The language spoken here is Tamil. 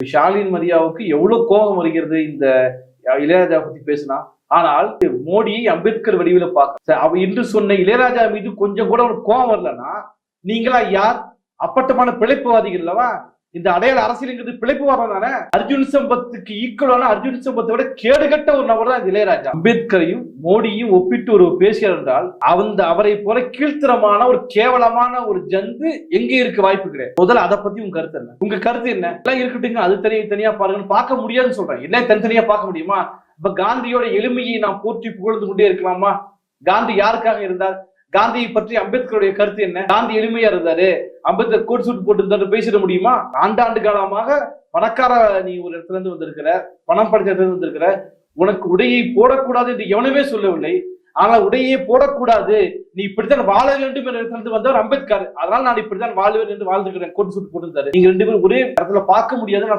ஷாலின் மரியாவுக்கு எவ்வளவு கோபம் வருகிறது? இந்த இளையராஜா பத்தி பேசினா. ஆனால் மோடியை அம்பேத்கர் வடிவில பார்க்க அவ இன்று சொன்ன இளையராஜா மீது கொஞ்சம் கூட ஒரு கோபம் வரலன்னா நீங்களா யார்? அப்பட்டமான பிழைப்புவாதிகள் அல்லவா? இந்த அடையாள அரசியலுங்கிறது பிழைப்பு வரம் தானே? அர்ஜுன் சம்பத்துக்கு ஈக்குவலான அர்ஜுன் சம்பத்தை விட கேடுகட்ட ஒரு நபர் தான் இளையராஜா. அம்பேத்கரையும் மோடியும் ஒப்பிட்டு ஒரு பேசுகிறார் என்றால் அந்த அவரை போல கீழ்த்தரமான ஒரு கேவலமான ஒரு ஜந்து எங்க இருக்க வாய்ப்பு கிடையாது. முதல்ல அதை பத்தி உங்க கருத்து என்ன? உங்க கருத்து என்ன? எல்லாம் இருக்கட்டுங்க அது தனியா தனியா பாருங்கன்னு பார்க்க முடியாதுன்னு சொல்றேன். எல்லாம் தனித்தனியா பார்க்க முடியுமா? இப்ப காந்தியோட எளிமையை நாம் போற்றி புகழ்ந்து கொண்டே இருக்கலாமா? காந்தி யாருக்காக இருந்தார்? காந்தியை பற்றி அம்பேத்கருடைய கருத்து என்ன? காந்தி எளிமையா இருந்தாரு. அம்பேத்கர் கோட் சூட் போட்டு இருந்தாரு பேசிட முடியுமா? ஆண்டாண்டு காலமாக பணக்கார நீ ஒரு இடத்துல இருந்து வந்திருக்கிற பணம் படைத்த இடத்துல வந்திருக்கிற உனக்கு உடையை போடக்கூடாது என்று எவனுமே சொல்லவில்லை. ஆனால் உடையை போடக்கூடாது. நீ இப்படித்தான் வாழ வேண்டும் என்ற இடத்துல இருந்து வந்தவர் அம்பேத்கர். அதனால நான் இப்படித்தான் வாழ்வேன் என்று வாழ்ந்துக்கிறேன் கோட் சூட் போட்டிருந்தாரு. நீங்க ரெண்டு பேரும் ஒரே இடத்துல பார்க்க முடியாது. நான்